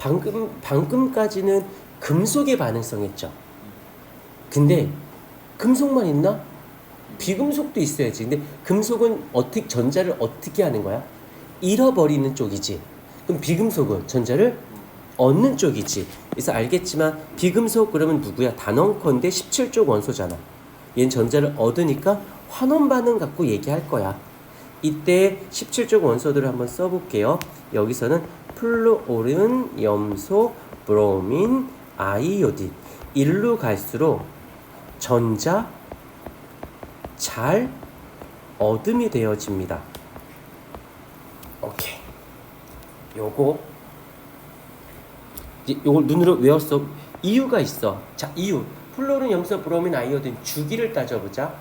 방금 방금까지는 금속의 반응성했죠. 근데 금속만 있나? 비금속도 있어야지. 근데 금속은 어떻게 전자를 어떻게 하는 거야? 잃어버리는 쪽이지. 그럼 비금속은 전자를 얻는 쪽이지. 그래서 알겠지만 비금속 그러면 누구야? 단원컨대 17쪽 원소잖아. 얘는 전자를 얻으니까 환원 반응 갖고 얘기할 거야. 이때 17쪽 원소들을 한번 써볼게요. 여기서는 플루오른, 염소, 브로민, 아이오딘. 일로 갈수록 전자 잘 얻음이 되어집니다. 오케이. 요거 요걸 눈으로 외웠어. 이유가 있어. 자, 이유. 플로른, 염소, 브로민, 아이오딘 주기를 따져보자.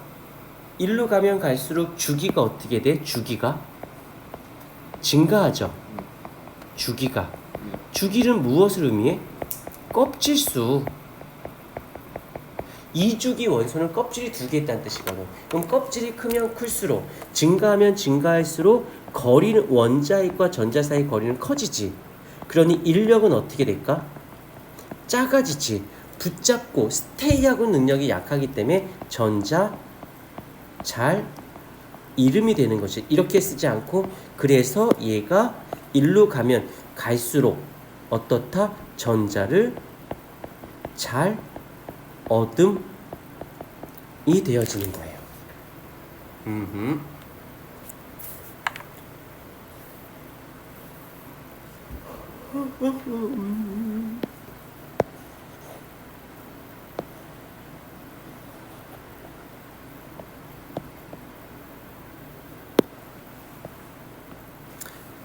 일로 가면 갈수록 주기가 어떻게 돼? 주기가 증가하죠. 주기가. 주기는 무엇을 의미해? 껍질수. 이주기 원소는 껍질이 두 개 있다는 뜻이거든. 그럼 껍질이 크면 클수록 증가하면 증가할수록 거리는 원자핵과 전자 사이 거리는 커지지. 그러니 인력은 어떻게 될까? 작아지지. 붙잡고 스테이하고 능력이 약하기 때문에 전자 잘 이름이 되는 것이 이렇게 쓰지 않고 그래서 얘가 일로 가면 갈수록 어떻다 전자를 잘 얻음이 되어지는 거예요. 음흠.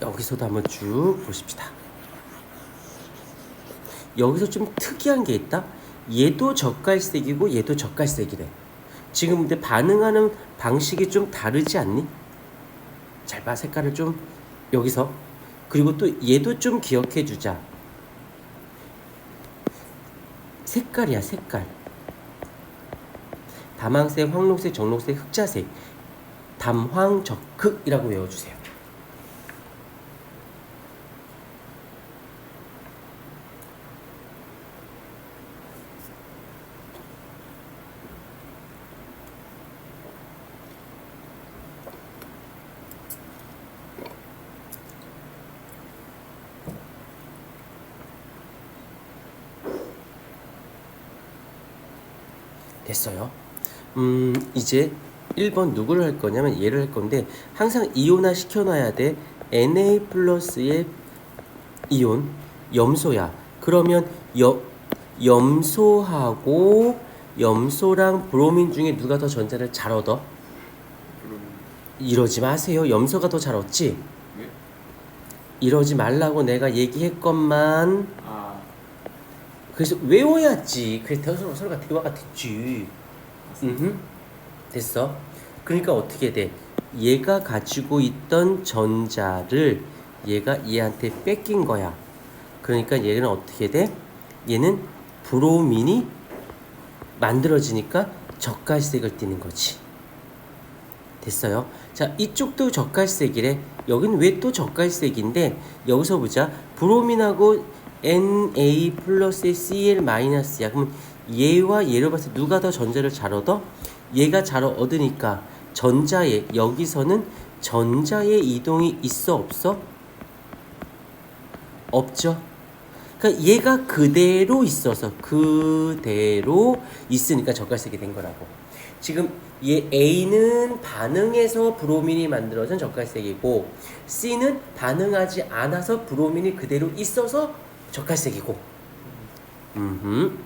여기서도 한번 쭉 보십시다. 여기서 좀 특이한 게 있다. 얘도 젓갈색이고 얘도 젓갈색이래. 지금 근데 반응하는 방식이 좀 다르지 않니? 잘 봐, 색깔을 좀 여기서 그리고 또 얘도 좀 기억해 주자. 색깔이야, 색깔. 다망색, 황록색, 정록색, 흑자색. 담황적흑이라고 외워주세요. 됐어요. 음, 이제 1번 누구를 할 거냐면 얘를 할 건데 항상 이온화 시켜놔야 돼. Na 플러스의 이온 염소야. 그러면 여, 염소하고 염소랑 브로민 중에 누가 더 전자를 잘 얻어? 이러지 마세요. 염소가 더 잘 얻지? 왜? 이러지 말라고 내가 얘기했건만 아 그래서 외워야지. 그래서 서로 서로가 대화가 됐지. 음, 됐어. 그러니까 어떻게 돼? 얘가 가지고 있던 전자를 얘가 얘한테 뺏긴 거야. 그러니까 얘는 어떻게 돼? 얘는 브로민이 만들어지니까 젓갈색을 띠는 거지. 됐어요. 자, 이쪽도 젓갈색이래. 여긴 왜또 젓갈색인데 여기서 보자. 브로민하고 Na 플러스의 Cl 마이너스야. 그럼 얘와 얘를 봤을 때 누가 더 전자를 잘 얻어? 얘가 잘 얻으니까 전자에 여기서는 전자의 이동이 있어 없어? 없죠. 그러니까 얘가 그대로 있어서 그대로 있으니까 젓갈색이 된 거라고. 지금 얘 A는 반응해서 브로민이 만들어진 젓갈색이고 C는 반응하지 않아서 브로민이 그대로 있어서 젓갈색이고. 음.